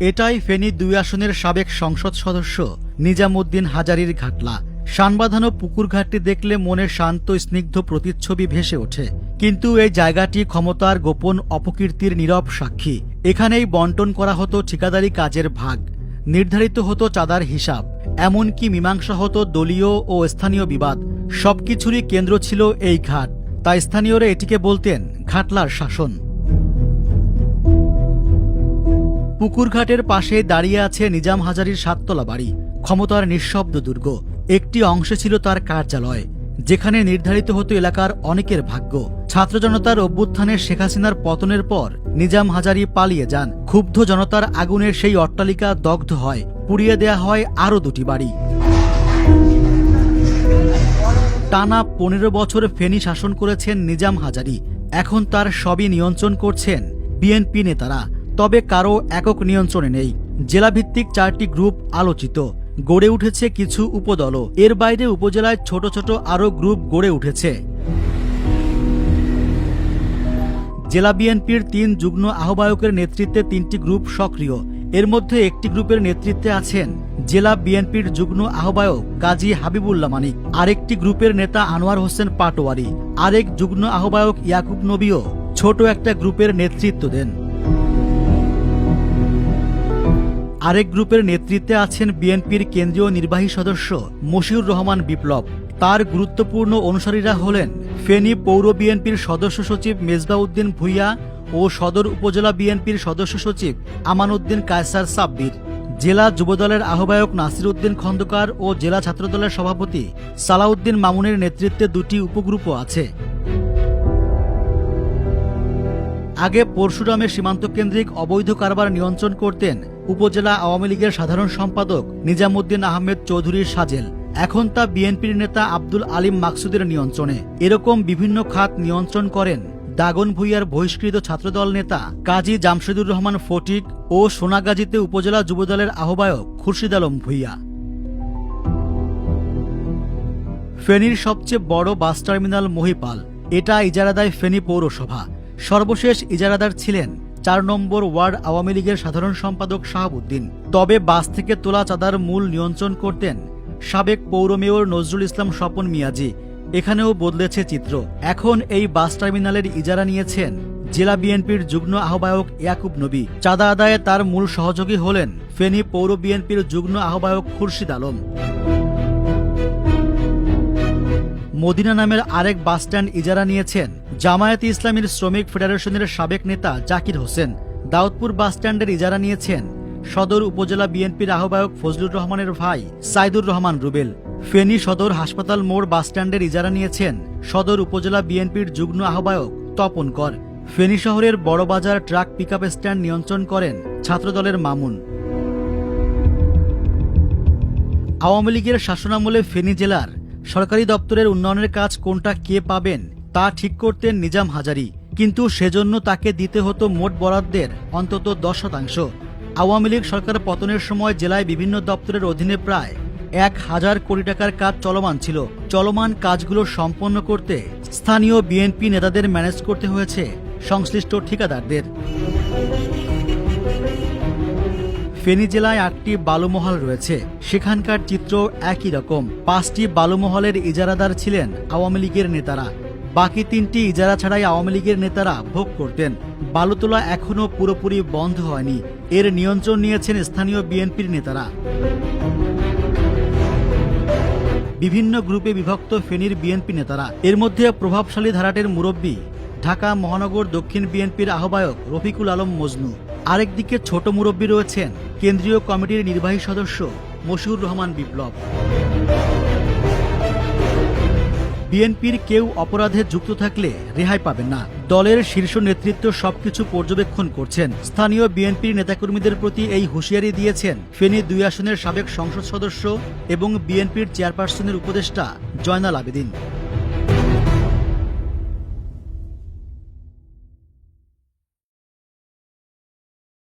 এটাই ফেনী দুই আসনের সাবেক সংসদ সদস্য নিজামুদ্দিন হাজারির ঘাটলা। শানবাঁধানো পুকুর ঘাটটি দেখলে মনে শান্ত, স্নিগ্ধ প্রতিচ্ছবি ভেসে ওঠে। কিন্তু এই জায়গাটি ক্ষমতার গোপন অপকীর্তির নীরব সাক্ষী। এখানেই বন্টন করা হতো ঠিকাদারি কাজের ভাগ। নির্ধারিত হতো চাঁদার হিসাব। এমনকি মীমাংসা হতো দলীয় ও স্থানীয় বিবাদ। সবকিছুরই কেন্দ্র ছিল এই ঘাট। তাই স্থানীয়রা এটিকে বলতেন ঘাটলার শাসন। পুকুরঘাটের পাশে দাঁড়িয়ে আছে নিজাম হাজারির সাততলা বাড়ি। ক্ষমতার নিঃশব্দ দুর্গ। একটি অংশে ছিল তার কার্যালয়, যেখানে নির্ধারিত হতো এলাকার অনেকের ভাগ্য। ছাত্র জনতার অভ্যুত্থানে শেখ হাসিনার পতনের পর নিজাম হাজারি পালিয়ে যান। ক্ষুব্ধ জনতার আগুনে সেই অট্টালিকা দগ্ধ হয়, পুড়িয়ে দেয়া হয় আরও দুটি বাড়ি। টানা পনেরো বছর ফেনী শাসন করেছেন নিজাম হাজারি। এখন তার সবই নিয়ন্ত্রণ করছেন বিএনপি নেতারা। তবে কারও একক নিয়ন্ত্রণে নেই। জেলাভিত্তিক চারটি গ্রুপ আলোচিত। গড়ে উঠেছে কিছু উপদলও। এর বাইরে উপজেলায় ছোট ছোট আরও গ্রুপ গড়ে উঠেছে। জেলা বিএনপির তিন যুগ্ম আহ্বায়কের নেতৃত্বে তিনটি গ্রুপ সক্রিয়। এর মধ্যে একটি গ্রুপের নেতৃত্বে আছেন জেলা বিএনপির যুগ্ম আহ্বায়ক কাজী হাবিবুল্লাহ মানিক, আরেকটি গ্রুপের নেতা আনোয়ার হোসেন পাটোয়ারি, আরেক যুগ্ম আহ্বায়ক ইয়াকুব নবীও ছোট একটা গ্রুপের নেতৃত্ব দেন। আরেক গ্রুপের নেতৃত্বে আছেন বিএনপির কেন্দ্রীয় নির্বাহী সদস্য মশিউর রহমান বিপ্লব। তার গুরুত্বপূর্ণ অনুসারীরা হলেন ফেনী পৌর বিএনপির সদস্য সচিব মেজবাউদ্দিন ভুইয়া ও সদর উপজেলা বিএনপির সদস্য সচিব আমানউদ্দিন কায়সার সাব্বির। জেলা যুবদলের আহ্বায়ক নাসির উদ্দিন খন্দকার ও জেলা ছাত্রদলের সভাপতি সালাউদ্দিন মামুনের নেতৃত্বে দুটি উপগ্রুপও আছে। আগে পরশুরামের সীমান্ত কেন্দ্রিক অবৈধ কারবার নিয়ন্ত্রণ করতেন উপজেলা আওয়ামী লীগের সাধারণ সম্পাদক নিজামুদ্দিন আহমেদ চৌধুরীর সাজেল। এখন তা বিএনপির নেতা আব্দুল আলিম মাকসুদের নিয়ন্ত্রণে। এরকম বিভিন্ন খাত নিয়ন্ত্রণ করেন দাগন ভুইয়ার বহিষ্কৃত ছাত্রদল নেতা কাজী জামশেদুর রহমান ফটিক ও সোনাগাজীতে উপজেলা যুবদলের আহ্বায়ক খুরশিদ আলম ভুইয়া। ফেনীর সবচেয়ে বড় বাস টার্মিনাল মহিপাল, এটা ইজারাদায় ফেনী পৌরসভা। সর্বশেষ ইজারাদার ছিলেন চার নম্বর ওয়ার্ড আওয়ামী লীগের সাধারণ সম্পাদক শাহাবুদ্দিন। তবে বাস থেকে তোলা চাঁদার মূল নিয়ন্ত্রণ করতেন সাবেক পৌর মেয়র নজরুল ইসলাম স্বপন মিয়াজি। এখানেও বদলেছে চিত্র। এখন এই বাস টার্মিনালের ইজারা নিয়েছেন জেলা বিএনপির যুগ্ম আহ্বায়ক ইয়াকুব নবী। চাঁদা আদায়ে তার মূল সহযোগী হলেন ফেনী পৌর বিএনপির যুগ্ম আহ্বায়ক খুরশিদ আলম। মদিনা নামের আরেক বাসস্ট্যান্ড ইজারা নিয়েছেন জামায়াতে ইসলামীর শ্রমিক ফেডারেশনের সাবেক নেতা জাকির হোসেন দাউদপুর বাসস্ট্যান্ডের ইজারা নিয়েছেন। সদর উপজেলা বিএনপির আহ্বায়ক ফজলুর রহমানের ভাই সাইদুর রহমান রুবেল। ফেনী সদর হাসপাতাল মোড় বাসস্ট্যান্ডের ইজারা নিয়েছেন সদর উপজেলা বিএনপির যুগ্ম আহ্বায়ক তপন কর। ফেনী শহরের বড়বাজার ট্রাক পিকআপ স্ট্যান্ড নিয়ন্ত্রণ করেন ছাত্রদলের মামুন। আওয়ামী লীগের শাসনামলে ফেনী জেলার সরকারি দপ্তরের উন্নয়নের কাজ কোনটা কে পাবেন তা ঠিক করতেন নিজাম হাজারি। কিন্তু সেজন্য তাকে দিতে হতো মোট বরাদ্দের অন্তত দশ শতাংশ। আওয়ামী লীগ সরকার পতনের সময় জেলায় বিভিন্ন দপ্তরের অধীনে প্রায় এক হাজার কোটি টাকার কাজ চলমান ছিল। চলমান কাজগুলো সম্পন্ন করতে স্থানীয় বিএনপি নেতাদের ম্যানেজ করতে হয়েছে সংশ্লিষ্ট ঠিকাদারদের। ফেনী জেলায় আটটি বালুমহল রয়েছে। সেখানকার চিত্র একই রকম। পাঁচটি বালুমহলের ইজারাদার ছিলেন আওয়ামী লীগের নেতারা। বাকি তিনটি ইজারা ছাড়াই আওয়ামী লীগের নেতারা ভোগ করতেন। বালুতোলা এখনও পুরোপুরি বন্ধ হয়নি। এর নিয়ন্ত্রণ নিয়েছেন স্থানীয় বিএনপির নেতারা। বিভিন্ন গ্রুপে বিভক্ত ফেনীর বিএনপি নেতারা। এর মধ্যে প্রভাবশালী ধারাটের মুরব্বী, ঢাকা, মহানগর, দক্ষিণ বিএনপির আহ্বায়ক রফিকুল আলম মজনু। আরেকদিকে ছোট মুরব্বী রয়েছেন কেন্দ্রীয় কমিটির নির্বাহী সদস্য মশিউর রহমান বিপ্লব। বিএনপির কেউ অপরাধে যুক্ত থাকলে রেহাই পাবেন না। দলের শীর্ষ নেতৃত্ব সবকিছু পর্যবেক্ষণ করছেন। স্থানীয় বিএনপির নেতাকর্মীদের প্রতি এই হুঁশিয়ারি দিয়েছেন। ফেনী দুই আসনের সাবেক সংসদ সদস্য এবং বিএনপির চেয়ারপারসনের উপদেষ্টা জয়নাল আবেদিন।